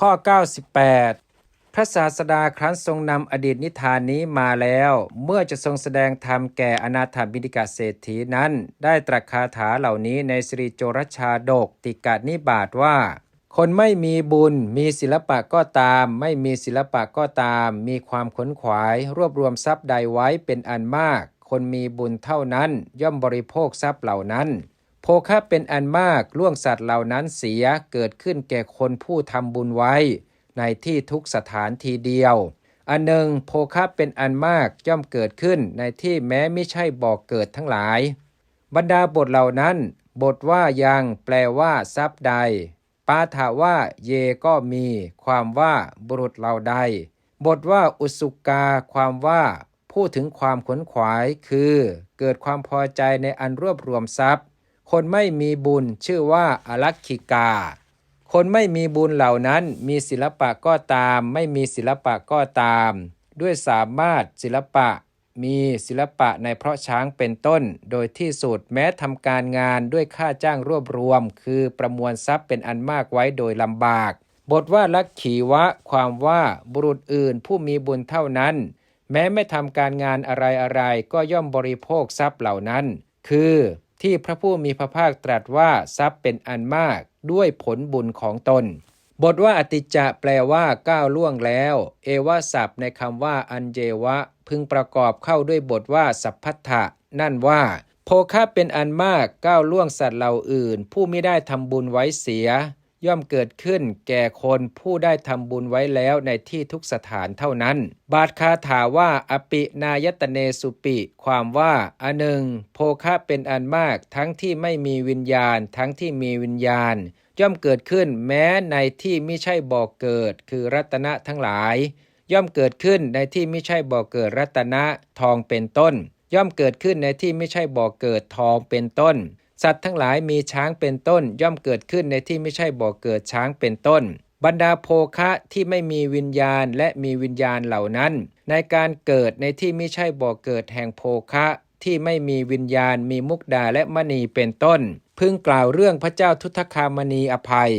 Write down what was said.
ข้อ 98 พระศาสดาครั้นทรงนำอดีตนิทานนี้มาแล้ว เมื่อจะทรงแสดงธรรมแก่อนาถบิณฑิกาเศรษฐีนั้น ได้ตรัสคาถาเหล่านี้ในสรีโจรชาดกติกานิบาตว่าคนไม่มีบุญมีศิลปะก็ตาม ไม่มีศิลปะก็ตาม มีความขนขวาย รวบรวมทรัพย์ใดไว้เป็นอันมาก คนมีบุญเท่านั้นย่อมบริโภคทรัพย์เหล่านั้น ภคะเป็นอันมากล่วงสัตว์เหล่านั้นเสียเกิดขึ้นแก่คนผู้ทำบุญไว้ ในที่ทุกสถานทีเดียว อันหนึ่งโภคะเป็นอันมากย่อมเกิดขึ้นในที่แม้ไม่ใช่บอกเกิดทั้งหลาย บรรดาบทเหล่านั้น บทว่ายังแปลว่าทรัพย์ใด ปาถาว่า เยก็มี ความว่าบุรุษเหล่าใด บทว่าอุสุกา ความว่าพูดถึงความขนขวายคือ เกิดความพอใจในอันรวบรวมทรัพย์ คนไม่มีบุญชื่อว่าอลักขิกา คนไม่มีบุญเหล่านั้นมีศิลปะก็ตาม ไม่มีศิลปะก็ตาม ด้วยสามารถศิลปะมีศิลปะในเพราะช้างเป็นต้น โดยที่สุดแม้ทำการงานด้วยค่าจ้างรวบรวม คือประมวลทรัพย์เป็นอันมากไว้โดยลำบาก บทว่าลักขีวะ ความว่าบุรุษอื่นผู้มีบุญเท่านั้น แม้ไม่ทำการงานอะไรอะไรก็ย่อมบริโภคทรัพย์เหล่านั้น คือ ที่พระผู้มีพระภาคตรัสว่าทรัพย์เป็นอันมากด้วยผลบุญของตน บทว่าอติจะแปลว่าก้าวล่วงแล้ว เอวาศัพท์ในคำว่าอันเจวะ พึงประกอบเข้าด้วยบทว่าสัพพัทธะนั่นว่า โภคะเป็นอันมากก้าวล่วงสัตว์เหล่าอื่น ผู้ไม่ได้ทำบุญไว้เสีย ย่อมเกิดขึ้นแก่คนผู้ได้ทำบุญไว้แล้วในที่ทุกสถานเท่านั้น บาทคาถาว่า อปินายตเนสุปิ ความว่าอันหนึ่ง โภคะเป็นอันมาก ทั้งที่ไม่มีวิญญาณ ทั้งที่มีวิญญาณ ย่อมเกิดขึ้นแม้ในที่ไม่ใช่บ่อกเกิด คือรัตนะทั้งหลาย ย่อมเกิดขึ้นในที่ไม่ใช่บ่อเกิดรัตนะทองเป็นต้น ย่อมเกิดขึ้นในที่ไม่ใช่บ่อเกิดทองเป็นต้น สัตว์ทั้งหลายมีช้างเป็นต้นย่อมเกิดขึ้นในที่ไม่ใช่บ่อเกิดช้างเป็นต้น บรรดาโภคะที่ไม่มีวิญญาณและมีวิญญาณเหล่านั้น ในการเกิดในที่ไม่ใช่บ่อเกิดแห่งโภคะที่ไม่มีวิญญาณมีมุกดาและมณีเป็นต้น พึงกล่าวเรื่องพระเจ้าทุตคามณีอภัย